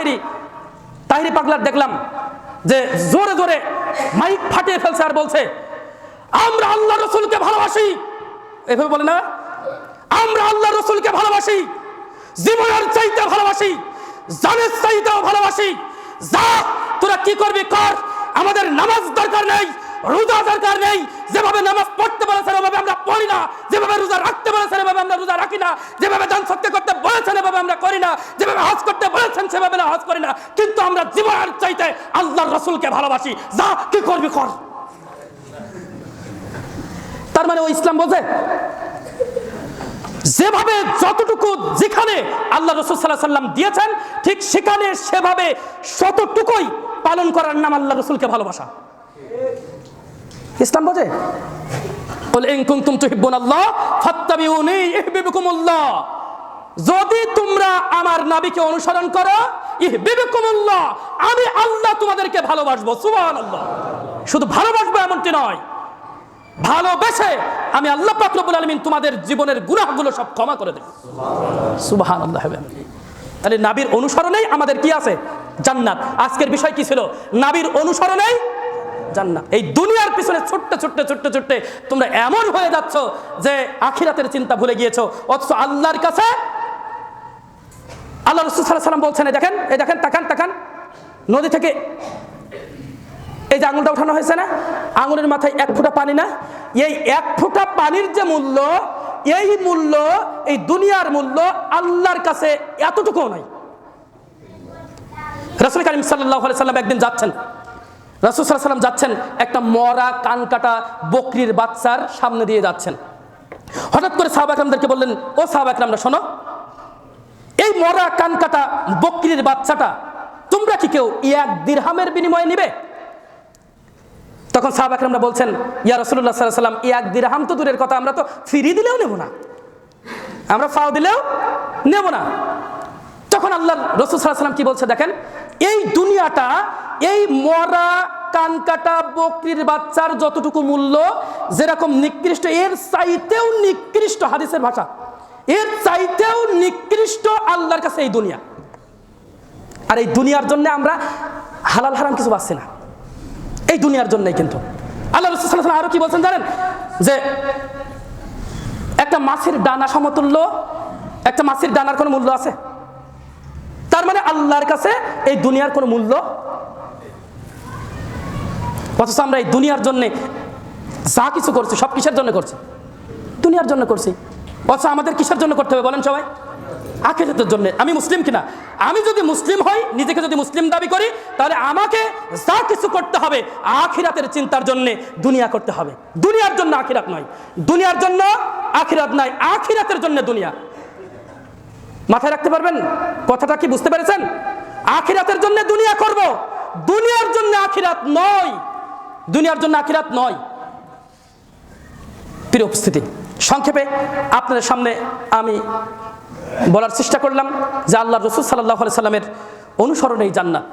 তাহিরি তাহিরি পাগলার দেখলাম যে জোরে জোরে মাইক ফাটিয়ে ফেলছে আর বলছে, আমরা আল্লাহ রসুলকে ভালোবাসি। এভাবে বলে না? আমরা আল্লাহ রসুলকে ভালোবাসি, জীবনের চাইতে ভালোবাসি, জানের চাইতেও ভালোবাসি। যা, তোরা কি করবি কর, আমাদের নামাজ দরকার রোজা দরকার নেই যেভাবে নামাজ পড়তে বলেছেন, ওভাবে আমরা পড়ি না। যেভাবে রোজা রাখতে বলেছেন এভাবে আমরা রোজা রাখি না। যেভাবে দান সত্য করতে বলেছেন এভাবে আমরা করি না। যেভাবে হজ করতে বলেছেন, সেভাবে না হজ করি না। কিন্তু আমরা জীবনের চাইতে আল্লাহর রসুলকে ভালোবাসি। যা, কি করবি কর। তার মানে ও ইসলাম বোঝে যেভাবে যতটুকু যেখানে আল্লাহ রসুল সাল্লাহ সাল্লাম দিয়েছেন, ঠিক সেখানে সেভাবে শতটুকুই পালন করার নাম আল্লাহ রসুলকে ভালোবাসা। ইসলাম বোঝে? যদি তোমরা আমার নবীকে অনুসরণ করো ইহবিবুকুমুল্লাহ আমি আল্লাহ তোমাদেরকে ভালোবাসবো সুবহানাল্লাহ। শুধু ভালোবাসবো এমনটি নয় ভালোবেসে আমি আল্লাহ পাক রব্বুল আলামিন তোমাদের জীবনের গুনাহগুলো সব ক্ষমা করে দেব। সুবহানাল্লাহ। তাহলে নাবির অনুসরণেই আমাদের কি আছে? জান্নাত। আজকের বিষয় কি ছিল? নাবির অনুসরণেই জান্নাত। এই দুনিয়ার পিছনে ছোট্ট ছোট্ট ছোট্ট ছোট্ট, তোমরা এমন হয়ে যাচ্ছ যে আখিরাতের চিন্তা ভুলে গিয়েছো। অথচ আল্লাহর কাছে আল্লাহ রসুল সাল্লাহ সাল্লাম বলছেন, এই দেখেন এই দেখেন, তাকান তাকান। নদী থেকে এই যে আঙুলটা উঠানো হয়েছে না, আঙুলের মাথায় এক ফুটা পানি না, এই এক ফুটা পানির যে মূল্য, এই মূল্য, এই দুনিয়ার মূল্য আল্লাহর কাছে এতটুকুও নাই। রাসুল করিম সাল্লাহ সাল্লাম একদিন যাচ্ছেন রাসুল সাল্লাহ সাল্লাম যাচ্ছেন, একটা মরা কান কাটা বকরির বাচ্চার সামনে দিয়ে যাচ্ছেন। হঠাৎ করে সাহাব আকরামদেরকে বললেন, ও সাহাব আকরামরা শোনো, এই মরা কান কাটা বকরির বাচ্চাটা তোমরা কি কেউ এক দিরহামের বিনিময়ে নিবে? তখন সাহাব আকরামরা বলছেন, ইয়া রসুল্লাহ সাল্লাহ সাল্লাম এক দিরহাম তো দূরের কথা, আমরা তো ফিরিয়ে দিলেও নেব না। আমরা ফাও দিলেও নেব না। তখন আল্লাহ রসুল সাল্লাহ সাল্লাম কি বলছে দেখেন, এই দুনিয়াটা, এই মরা কান কাটা, বকরির বাচ্চার যতটুকু মূল্য, যেরকম নিকৃষ্ট, এর চাইতেও নিকৃষ্ট হাদিসের ভাষা। এর চাইতেও নিকৃষ্ট আল্লাহর কাছে এই দুনিয়া। আর এই দুনিয়ার জন্য আমরা হালাল হারাম কিছু পাচ্ছি না। এই দুনিয়ার জন্যই কিন্তু। আল্লাহ রসুল আরও কি বলছেন জানেন? যে একটা মাছের ডানা সমতুল্য, একটা মাছের ডানার কোনো মূল্য আছে? তার মানে আল্লাহর কাছে এই দুনিয়ার কোনো মূল্য অথচ আমরা এই দুনিয়ার জন্যে যা কিছু করছি, সব কিসের জন্য করছি? দুনিয়ার জন্য করছি। অথচ আমাদের কিসের জন্য করতে হবে বলেন সবাই? আখিরাতের জন্য। আমি মুসলিম কিনা? আমি যদি মুসলিম হই, নিজেকে যদি মুসলিম দাবি করি, তাহলে আমাকে যা কিছু করতে হবে আখিরাতের চিন্তার জন্য দুনিয়া করতে হবে। দুনিয়ার জন্য আখিরাত নয়। দুনিয়ার জন্য আখিরাত নয় আখিরাতের জন্য দুনিয়া। মাথায় রাখতে পারবেন? কথাটা কি বুঝতে পেরেছেন? আখিরাতের জন্য দুনিয়া করব। দুনিয়ার জন্য আখিরাত নয়। দুনিয়ার জন্য আখিরাত নয়। প্রিয় উপস্থিতি, সংক্ষেপে আপনাদের সামনে আমি বলার চেষ্টা করলাম যে আল্লাহ রসুল সাল্লাহ সাল্লামের অনুসরণেই জান্নাত।